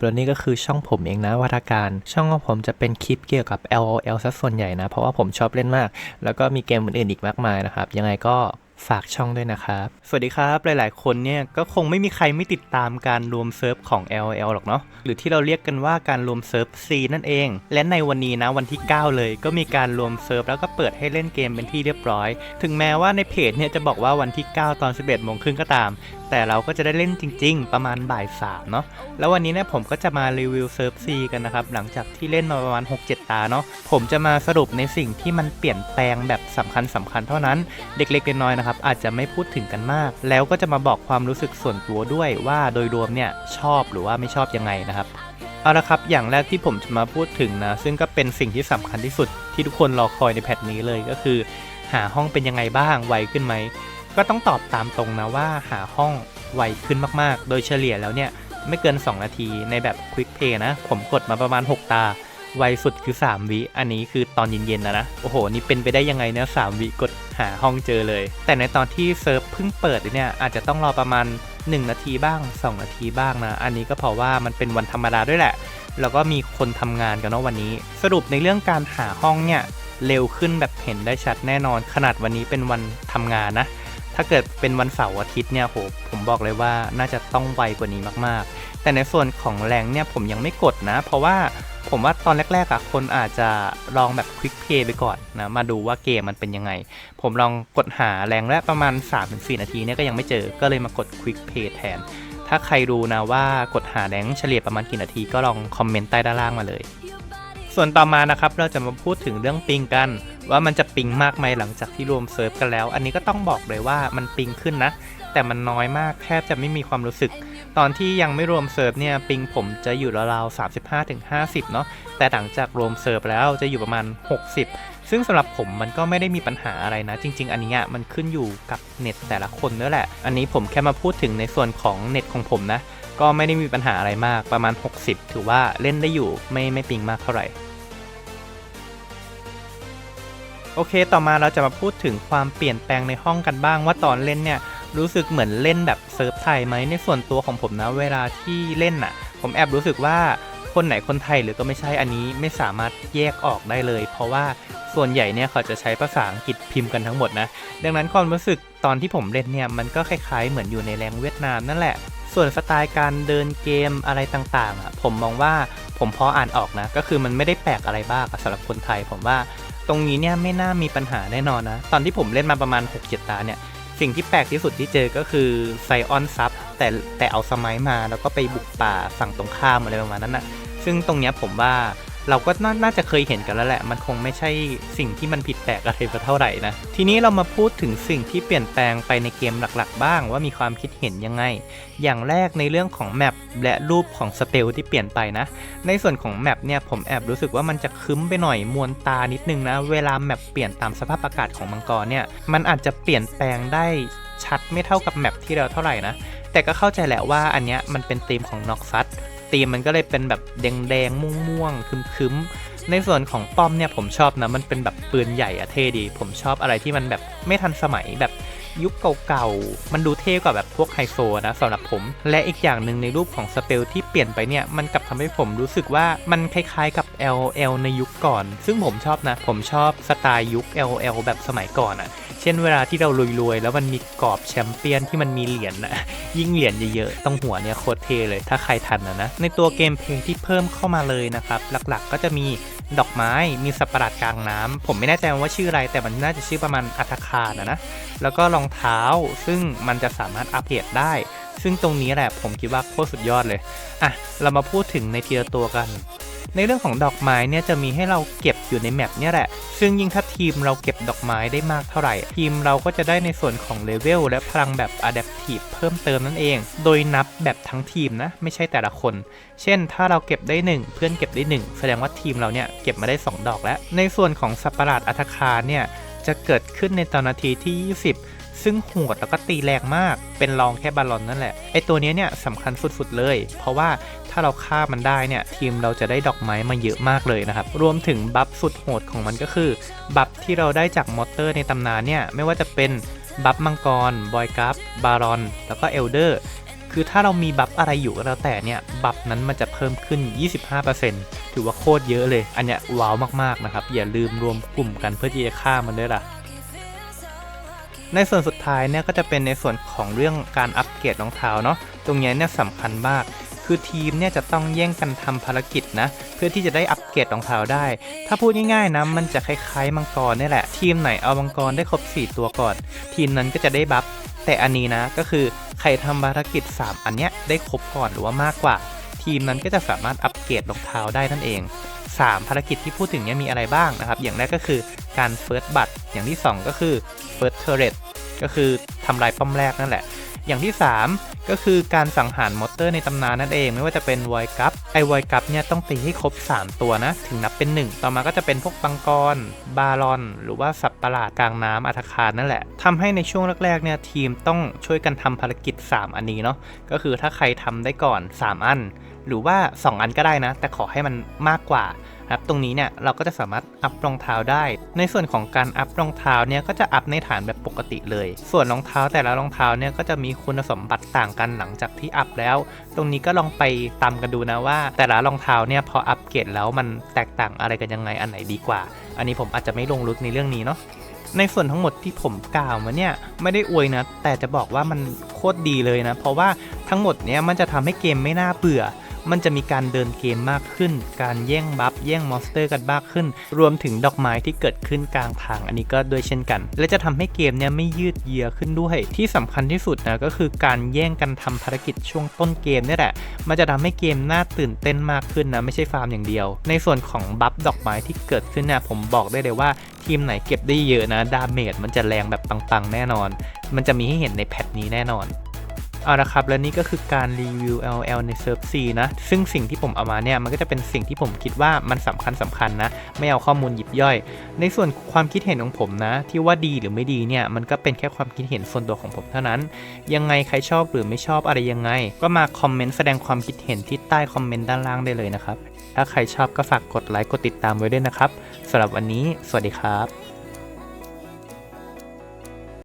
แล้วนี่ก็คือช่องผมเองนะวัฒการช่องของผมจะเป็นคลิปเกี่ยวกับ LOL ซะส่วนใหญ่นะ เพราะว่าผมชอบเล่นมาก แล้วก็มีเกมอื่นๆอีกมากมายนะครับ ยังไงก็ ฝากช่องด้วยนะครับ สวัสดีครับ หลายๆ คนเนี่ยก็คงไม่มีใครไม่ติดตามการรวมเซิร์ฟของ LOL หรอกเนาะ หรือที่เราเรียกกันว่าการรวมเซิร์ฟ C นั่นเอง และในวันนี้นะวันที่ 9 เลย ก็มีการรวมเซิร์ฟแล้วก็เปิดให้เล่นเกมเป็นที่เรียบร้อย ถึงแม้ว่าในเพจเนี่ยจะบอกว่าวันที่ 9 ตอน 11โมงครึ่งก็ตาม แต่เราก็จะได้เล่นจริง ๆ ประมาณบ่ายสามเนาะ แล้ววันนี้เนี่ยผมก็จะมารีวิวเซิร์ฟซีกันนะครับ หลังจากที่เล่นมาประมาณ 6-7 ตาเนาะ ผมจะมาสรุปในสิ่งที่มันเปลี่ยนแปลงแบบสำคัญสำคัญเท่านั้น เด็กๆน้อยๆนะครับอาจจะไม่พูดถึงกันมาก แล้วก็จะมาบอกความรู้สึกส่วนตัวด้วยว่าโดยรวมเนี่ยชอบหรือว่าไม่ชอบยังไงนะครับเอาละครับอย่างแรกที่ผมจะมาพูดถึงนะซึ่งก็เป็นสิ่งที่สำคัญที่สุดที่ทุกคนรอคอยในแพทนี้เลยก็คือ หาห้องเป็นยังไงบ้างไวขึ้นไหมก็ต้องตอบตามตรงนะว่าหาห้องไวขึ้นมากๆ โดยเฉลี่ยแล้วเนี่ยไม่เกิน 2 นาทีในแบบ Quick Pay นะ ผมกดมาประมาณ 6 ตา ไวสุดคือ 3 วิ อันนี้คือตอนเย็นๆนะนะ โอ้โห นี่เป็นไปได้ยังไงเนี่ย3วิกดหาห้องเจอเลย แต่ในตอนที่เซิร์ฟเพิ่งเปิดเนี่ย อาจจะต้องรอประมาณ 1 นาทีบ้าง 2 นาทีบ้างนะ อันนี้ก็เพราะว่ามันเป็นวันธรรมดาด้วยแหละ แล้วก็มีคนทำงานกันเนาะวันนี้ สรุปในเรื่องการหาห้องเนี่ยเร็วขึ้นแบบเห็นได้ชัดแน่นอน ขนาดวันนี้เป็นวันทำงานนะ ถ้าเกิดเป็นวันเสาร์อาทิตย์เนี่ยโหผมบอกเลยว่าน่าจะต้องไวกว่านี้มากๆ แต่ในส่วนของแรงเนี่ยผมยังไม่กดนะ เพราะว่า ผมว่าตอนแรกๆอะคนอาจจะลองแบบควิกเพย์ไปก่อนนะมาดูว่าเกมมันเป็นยังไง ผมลองกดหาแรงและประมาณ 3-4 นาทีเนี่ยก็ยังไม่เจอก็เลยมากดควิกเพย์แทน ถ้าใครรู้นะว่ากดหาแรงเฉลี่ยประมาณกี่นาทีก็ลองคอมเมนต์ใต้ด้านล่างมาเลย ส่วนต่อมานะครับเราจะมาพูดถึงเรื่องปิงกัน ว่ามันจะปิงมากไหมหลังจากที่รวมเซิร์ฟกันแล้ว อันนี้ก็ต้องบอกเลยว่ามันปิงขึ้นนะแต่มันน้อยมากแทบจะไม่มีความรู้สึก ตอนที่ยังไม่รวมเซิร์ฟเนี่ยปิงผมจะอยู่ราวๆ35-50 เนาะแต่หลังจากรวมเซิร์ฟแล้วจะอยู่ประมาณ 60 ซึ่งสำหรับผมมันก็ไม่ได้มีปัญหาอะไรนะ จริง ๆ อันนี้มันขึ้นอยู่กับเน็ตแต่ละคนนั่นแหละ อันนี้ผมแค่มาพูดถึงในส่วนของเน็ตของผมนะ ก็ไม่ได้มีปัญหาอะไรมากประมาณ 60 ถือว่าเล่นได้อยู่ไม่ไม่ปิงมากเท่าไหร่โอเค ต่อมาเราจะมาพูดถึงความเปลี่ยนแปลงในห้องกันบ้างว่าตอนเล่นเนี่ย รู้สึกเหมือนเล่นแบบเซิร์ฟไทยไหมในส่วนตัวของผมนะเวลาที่เล่นน่ะ ผมแอบรู้สึกว่าคนไหนคนไทยหรือก็ไม่ใช่อันนี้ไม่สามารถแยกออกได้เลย เพราะว่าส่วนใหญ่เนี่ยเขาจะใช้ภาษาอังกฤษพิมพ์กันทั้งหมดนะ ดังนั้นความรู้สึกตอนที่ผมเล่นเนี่ยมันก็คล้ายๆ เหมือนอยู่ในแรงเวียดนามนั่นแหละ ส่วนสไตล์การเดินเกมอะไรต่างๆอะผมมองว่าผมพออ่านออกนะ ก็คือมันไม่ได้แปลกอะไรบ้างสำหรับคนไทยผมว่า ตรงนี้เนี่ยไม่น่ามีปัญหาแน่นอนนะ ตอนที่ผมเล่นมาประมาณ 6-7 ตาเนี่ย สิ่งที่แปลกที่สุดที่เจอก็คือไซออนซับแต่แต่เอาสมัยมาแล้วก็ไปบุกป่าฝั่งตรงข้ามอะไรประมาณนั้นนะซึ่งตรงเนี้ยผมว่า เราก็น่าจะเคยเห็นกันแล้วแหละ มันคงไม่ใช่สิ่งที่มันผิดแปลกอะไรเท่าไหร่นะ ทีนี้เรามาพูดถึงสิ่งที่เปลี่ยนแปลงไปในเกมหลักๆ บ้างว่ามีความคิดเห็นยังไง อย่างแรกในเรื่องของแมปและรูปของสเปลที่เปลี่ยนไปนะ ในส่วนของแมปเนี่ยผมแอบรู้สึกว่ามันจะคึ้มไปหน่อยมวนตานิดนึงนะ เวลาแมปเปลี่ยนตามสภาพอากาศของมังกรเนี่ย มันอาจจะเปลี่ยนแปลงได้ชัดไม่เท่ากับแมปที่เราเท่าไหร่นะ แต่ก็เข้าใจแหละว่าอันเนี้ยมันเป็นธีมของน็อกซัต ธีมมันก็เลยเป็นแบบแดงๆม่วงๆคึมๆในส่วนของป้อมเนี่ยผมชอบนะมันเป็นแบบปืนใหญ่อะเท่ดี ผมชอบอะไรที่มันแบบไม่ทันสมัยแบบยุคเก่าๆ มันดูเท่กว่าแบบพวกไฮโซนะสำหรับผม และอีกอย่างหนึ่งในรูปของสเปลที่เปลี่ยนไปเนี่ย มันกลับทำให้ผมรู้สึกว่ามันคล้ายๆกับ LL ในยุคก่อน ซึ่งผมชอบนะ ผมชอบสไตล์ยุค LL แบบสมัยก่อนอะ เช่นเวลาที่เรารวยๆ แล้วมันมีกรอบแชมเปี้ยนที่มันมีเหรียญนะยิ่งเหรียญเยอะๆต้องหัวเนี่ยโคตรเทเลยถ้าใครทันนะนะในตัวเกมเพลย์ที่เพิ่มเข้ามาเลยนะครับหลักๆก็จะมีดอกไม้มีสัประหลาดกลางน้ำผมไม่แน่ใจว่าชื่ออะไรแต่มันน่าจะชื่อประมาณอัตคานะนะแล้วก็รองเท้าซึ่งมันจะสามารถอัปเกรดได้ ซึ่งตรงนี้แหละผมคิดว่าโคตรสุดยอดเลยอะเรามาพูดถึงในทีละตัวกันในเรื่องของดอกไม้เนี่ยจะมีให้เราเก็บ อยู่ในแมปเนี่ยแหละ ซึ่งยิ่งถ้าทีมเราเก็บดอกไม้ได้มากเท่าไหร่ ทีมเราก็จะได้ในส่วนของเลเวลและพลังแบบ Adaptive เพิ่มเติมนั่นเอง โดยนับแบบทั้งทีมนะ ไม่ใช่แต่ละคน เช่น ถ้าเราเก็บได้ 1 เพื่อนเก็บได้ 1 แสดงว่าทีมเราเนี่ยเก็บมาได้ 2 ดอกแล้ว ในส่วนของสัปประหลาดอัตคาเนี่ย จะเกิดขึ้นในตอนนาทีที่ 20 ซึ่งโหดแล้วก็ตีแรงมาก เป็นรองแค่บาลลอนนั่นแหละ ไอตัวนี้เนี่ยสำคัญสุดๆเลย เพราะว่าถ้าเราฆ่ามันได้เนี่ยทีมเราจะได้ดอกไม้มาเยอะมากเลยนะครับ รวมถึงบัฟสุดโหดของมันก็คือ บัฟที่เราได้จากมอเตอร์ในตำนานเนี่ยไม่ว่าจะเป็นบัฟมังกร บอยกัฟบารอน แล้วก็เอลเดอร์ คือถ้าเรามีบัฟอะไรอยู่ก็แล้วแต่เนี่ย บัฟนั้นมันจะเพิ่มขึ้น 25% ถือว่าโคตรเยอะเลย อันเนี้ยว้าวมากๆนะครับ อย่าลืมรวมกลุ่มกันเพื่อที่จะฆ่ามันด้วยล่ะ ในส่วนสุดท้ายเนี่ยก็จะเป็นในส่วนของเรื่องการอัปเกรดรองเท้าเนาะ ตรงเนี้ยเนี่ยสำคัญมาก คือทีมเนี่ยจะต้องแย่งกันทำภารกิจนะ เพื่อที่จะได้อัปเกรดรองเท้าได้ ถ้าพูดง่ายๆนะมันจะคล้ายๆมังกรนี่แหละ ทีมไหนเอามังกรได้ครบ 4 ตัวก่อน ทีมนั้นก็จะได้บัฟ แต่อันนี้นะก็คือใครทำภารกิจ 3 อันเนี้ยได้ครบก่อนหรือว่ามากกว่า ทีมนั้นก็จะสามารถอัปเกรดรองเท้าได้นั่นเอง 3 ภารกิจที่พูดถึงนี้มีอะไรบ้างนะครับ อย่างแรกก็คือการเฟิร์สบัตอย่างที่ 2 ก็คือเฟิร์สเทเรตก็คือทำลายป้อมแรกนั่นแหละ อย่างที่ 3 ก็คือการสังหารมอเตอร์ในตำนานนั่นเองไม่ว่าจะเป็นไวกัปไอไวกัปเนี่ยต้องตีให้ครบ 3 ตัวนะ ถึงนับเป็น 1 ต่อมาก็จะเป็นพวกปังกร บารอน หรือว่าสัตว์ประหลาดกลางน้ำอัตคารนั่นแหละทำให้ในช่วงแรกๆเนี่ยทีมต้องช่วยกันทำภารกิจ 3 อันนี้เนาะก็คือถ้าใครทำได้ก่อน 3 อันหรือว่า 2 อันก็ได้นะ แต่ขอให้มันมากกว่าครับตรงนี้เนี่ยเราก็จะสามารถอัพรองเท้าได้ ในส่วนของการอัพรองเท้าเนี่ยก็จะอัพในฐานแบบปกติเลย ส่วนรองเท้าแต่ละรองเท้าเนี่ยก็จะมีคุณสมบัติต่างกันหลังจากที่อัพแล้ว ตรงนี้ก็ลองไปตามกันดูนะว่า แต่ละรองเท้าเนี่ยพออัพเกรดแล้วมันแตกต่างอะไรกันยังไงอันไหนดีกว่า อันนี้ผมอาจจะไม่ลงลึกในเรื่องนี้เนาะในส่วนทั้งหมดที่ผมกล่าวมาเนี่ยไม่ได้อวยนะ แต่จะบอกว่ามันโคตรดีเลยนะ เพราะว่าทั้งหมดเนี้ยมันจะทำให้เกมไม่น่าเบื่อ มันจะมีการเดินเกมมากขึ้น การแย่งบัฟแย่งมอนสเตอร์กันมากขึ้น รวมถึงดอกไม้ที่เกิดขึ้นกลางทาง อันนี้ก็ด้วยเช่นกัน และจะทำให้เกมเนี่ยไม่ยืดเยื้อขึ้นด้วย ที่สำคัญที่สุดนะก็คือการแย่งกันทำภารกิจช่วงต้นเกมนี่แหละ มันจะทำให้เกมน่าตื่นเต้นมากขึ้นนะไม่ใช่ฟาร์มอย่างเดียว ในส่วนของบัฟดอกไม้ที่เกิดขึ้นเนี่ยผมบอกได้เลยว่าทีมไหนเก็บได้เยอะนะดาเมจมันจะแรงแบบปังๆแน่นอน มันจะมีให้เห็นในแพทนี้แน่นอน เอาละครับ และนี่ก็คือการรีวิว LL ในเซิร์ฟ C นะ ซึ่งสิ่งที่ผมเอามาเนี่ย มันก็จะเป็นสิ่งที่ผมคิดว่ามันสำคัญสำคัญนะ ไม่เอาข้อมูลหยิบย่อย ในส่วนความคิดเห็นของผมนะ ที่ว่าดีหรือไม่ดีเนี่ย มันก็เป็นแค่ความคิดเห็นส่วนตัวของผมเท่านั้น ยังไงใครชอบหรือไม่ชอบอะไรยังไง ก็มาคอมเมนต์แสดงความคิดเห็นที่ใต้คอมเมนต์ด้านล่างได้เลยนะครับ ถ้าใครชอบก็ฝากกดไลค์กดติดตามไว้ด้วยนะครับสำหรับวันนี้ สวัสดีครับ